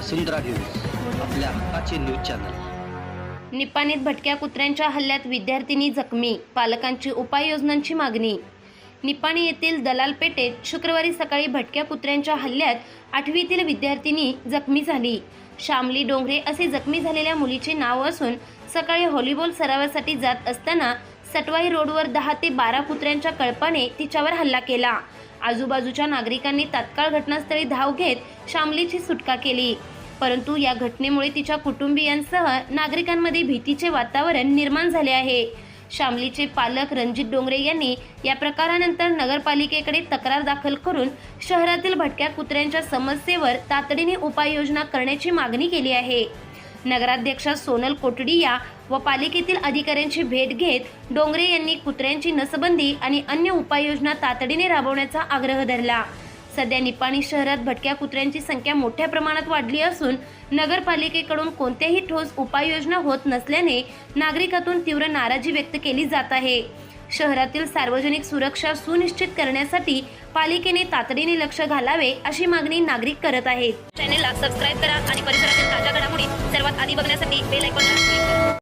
वसुंधरा news आपल्या हक्काचे news channel. निपाणीत भटक्या कुत्र्यांच्या हल्ल्यात विद्यार्थिनी जखमी पालकांची उपाययोजनांची मागणी. निपाणी येथील दलाल पेठेत शुक्रवारी सकाळी भटक्या कुत्र्यांच्या हल्ल्यात आठवीतील विद्यार्थिनी जखमी झाली. शामली डोंगरे असे जखमी झालेल्या मुलीचे नाव असून सकाळी व्हॉलीबॉल सरावासाठी जात असताना सटवाई रोडवर दहा ते बारा कुत्र्यांच्या कळपाने तिच्यावर हल्ला केला. आजूबाजूच्या नागरिकांनी तात्काळ घटनास्थळी धाव घेत शामलीची सुटका केली. परंतु या घटनेमुळे तिच्या कुटुंबियांसह नागरिकांमध्ये भीतीचे वातावरण निर्माण झाले आहे. शामलीचे पालक रणजित डोंगरे यांनी या प्रकारानंतर नगरपालिकेकडे तक्रार दाखल करून शहरातील भटक्या कुत्र्यांच्या समस्येवर तातडीने उपाययोजना करण्याची मागणी केली आहे. नगराध्यक्षा सोनल कोटडिया व पालिकेतील अधिकाऱ्यांची भेट घेत डोंगरे यांनी कुत्र्यांची नसबंदी आणि अन्य उपाययोजना तातडीने राबवण्याचा आग्रह धरला. सध्या निपाणी शहरात भटक्या कुत्र्यांची संख्या मोठ्या प्रमाणात वाढली असून नगरपालिकेकडून कोणत्याही ठोस उपाययोजना होत नसल्याने नागरिकातून तीव्र नाराजी व्यक्त केली जात आहे. शहरातील सार्वजनिक सुरक्षा सुनिश्चित करण्यासाठी पालिकेने तातडीने लक्ष घालावे अशी मागणी नागरिक करत आहेत. चॅनेलला सबस्क्राईब करा आणि परिसरातील ताज्या घडामोडी di ba na sa big bill like one